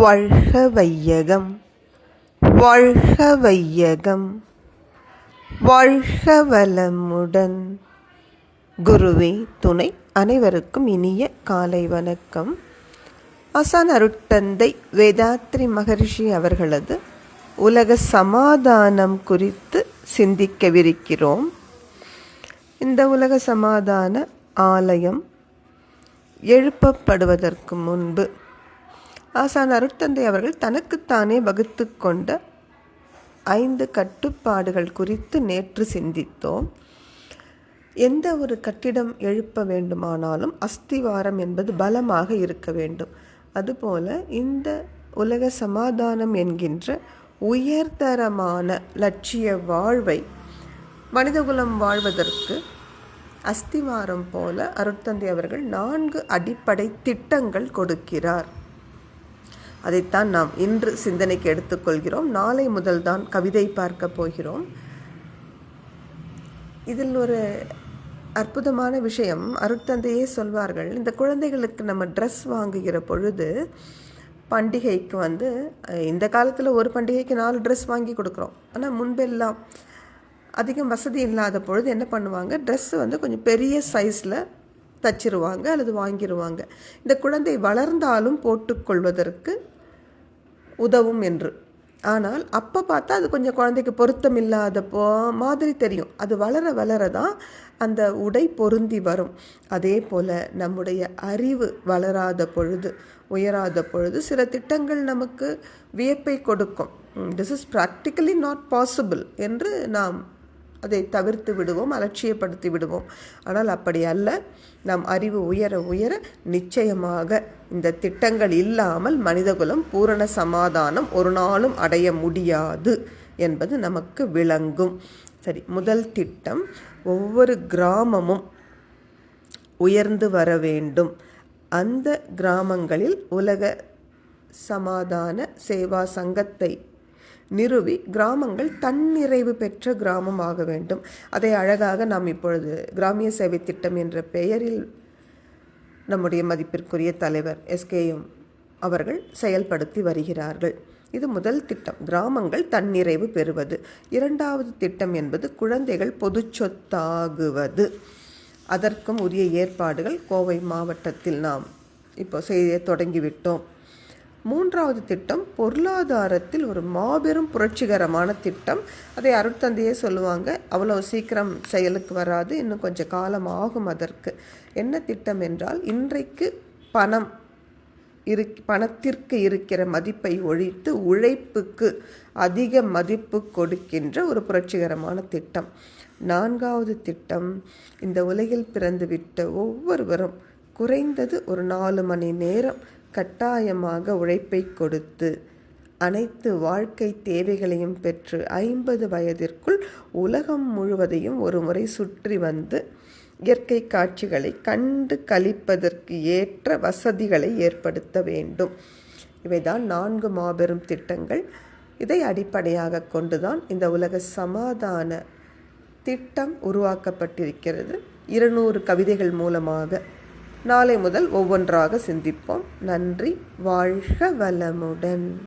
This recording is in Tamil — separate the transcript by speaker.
Speaker 1: வாழ்க வையகம் வாழ்க வையகம் வாழ்க வளமுடன் குருவே துணை அனைவருக்கும் இனிய காலை வணக்கம். அசான் அருட்தந்தை வேதாத்ரி மகரிஷி அவர்களது உலக சமாதானம் குறித்து சிந்திக்கவிருக்கிறோம். இந்த உலக சமாதான ஆலயம் எழுப்பப்படுவதற்கு முன்பு ஆசான் அருட்தந்தை அவர்கள் தனக்குத்தானே வகுத்து கொண்ட ஐந்து கட்டுப்பாடுகள் குறித்து நேற்று சிந்தித்தோம். எந்த ஒரு கட்டிடம் எழுப்ப வேண்டுமானாலும் அஸ்திவாரம் என்பது பலமாக இருக்க வேண்டும். அதுபோல இந்த உலக சமாதானம் என்கின்ற உயர்தரமான லட்சிய வாழ்வை மனிதகுலம் வாழ்வதற்கு அஸ்திவாரம் போல அருட்தந்தை அவர்கள் நான்கு அடிப்படை திட்டங்கள் கொடுக்கிறார். அதைத்தான் நாம் இன்று சிந்தனைக்கு எடுத்துக்கொள்கிறோம். நாளை முதல் தான் கவிதை பார்க்க போகிறோம். இதில் ஒரு அற்புதமான விஷயம். அருட்தந்தையே சொல்வார்கள் இந்த குழந்தைகளுக்கு நம்ம ட்ரெஸ் வாங்குகிற பொழுது பண்டிகைக்கு வந்து இந்த காலத்தில் ஒரு பண்டிகைக்கு நாலு ட்ரெஸ் வாங்கி கொடுக்குறோம். ஆனால் முன்பெல்லாம் அதிகம் வசதி இல்லாத பொழுது என்ன பண்ணுவாங்க? ட்ரெஸ்ஸு வந்து கொஞ்சம் பெரிய சைஸில் தச்சிருவாங்க அல்லது வாங்கிடுவாங்க இந்த குழந்தை வளர்ந்தாலும் போட்டுக்கொள்வதற்கு உதவும் என்று. ஆனால் அப்போ பார்த்தா அது கொஞ்சம் குழந்தைக்கு பொருத்தம் இல்லாதப்போ போ மாதிரி தெரியும். அது வளர வளர தான் அந்த உடை பொருந்தி வரும். அதே போல் நம்முடைய அறிவு வளராத பொழுது உயராத பொழுது சில திட்டங்கள் நமக்கு வியப்பை கொடுக்கும். This is practically not possible என்று நாம் அதை தவிர்த்து விடுவோம் அலட்சியப்படுத்தி விடுவோம். ஆனால் அப்படி அல்ல. நம் அறிவு உயர உயர நிச்சயமாக இந்த திட்டங்கள் இல்லாமல் மனிதகுலம் பூரண சமாதானம் ஒரு நாளும் அடைய முடியாது என்பது நமக்கு விளங்கும். சரி முதல் திட்டம் ஒவ்வொரு கிராமமும் உயர்ந்து வர வேண்டும். அந்த கிராமங்களில் உலக சமாதான சேவா சங்கத்தை நிறுவி கிராமங்கள் தன்னிறைவு பெற்ற கிராமம் ஆக வேண்டும். அதை அழகாக நாம் இப்பொழுது கிராமிய சேவை திட்டம் என்ற பெயரில் நம்முடைய மதிப்பிற்குரிய தலைவர் எஸ்கேஎம் அவர்கள் செயல்படுத்தி வருகிறார்கள். இது முதல் திட்டம். கிராமங்கள் தன்னிறைவு பெறுவது. இரண்டாவது திட்டம் என்பது குழந்தைகள் பொது சொத்தாகுவது. அதற்கும் உரிய ஏற்பாடுகள் கோவை மாவட்டத்தில் நாம் இப்போ செய்ய தொடங்கிவிட்டோம். மூன்றாவது திட்டம் பொருளாதாரத்தில் ஒரு மாபெரும் புரட்சிகரமான திட்டம். அதை அருட்தந்தையே சொல்லுவாங்க. அவ்வளோ சீக்கிரம் செயலுக்கு வராது. இன்னும் கொஞ்சம் காலம் ஆகும் அதற்கு. என்ன திட்டம் என்றால் இன்றைக்கு பணம் இரு பணத்திற்கு இருக்கிற மதிப்பை ஒழித்து உழைப்புக்கு அதிக மதிப்பு கொடுக்கின்ற ஒரு புரட்சிகரமான திட்டம். நான்காவது திட்டம் இந்த உலகில் பிறந்துவிட்ட ஒவ்வொருவரும் குறைந்தது ஒரு நாலு மணி நேரம் கட்டாயமாக உழைப்பை கொடுத்து அனைத்து வாழ்க்கை தேவைகளையும் பெற்று ஐம்பது வயதிற்குள் உலகம் முழுவதையும் ஒரு முறை சுற்றி வந்து இயற்கை காட்சிகளை கண்டு கழிப்பதற்கு ஏற்ற வசதிகளை ஏற்படுத்த வேண்டும். இவைதான் நான்கு மாபெரும் திட்டங்கள். இதை அடிப்படையாக கொண்டுதான் இந்த உலக சமாதான திட்டம் உருவாக்கப்பட்டிருக்கிறது. இருநூறு கவிதைகள் மூலமாக நாளை முதல் ஒவ்வொன்றாக சிந்திப்போம். நன்றி. வாழ்க வளமுடன்.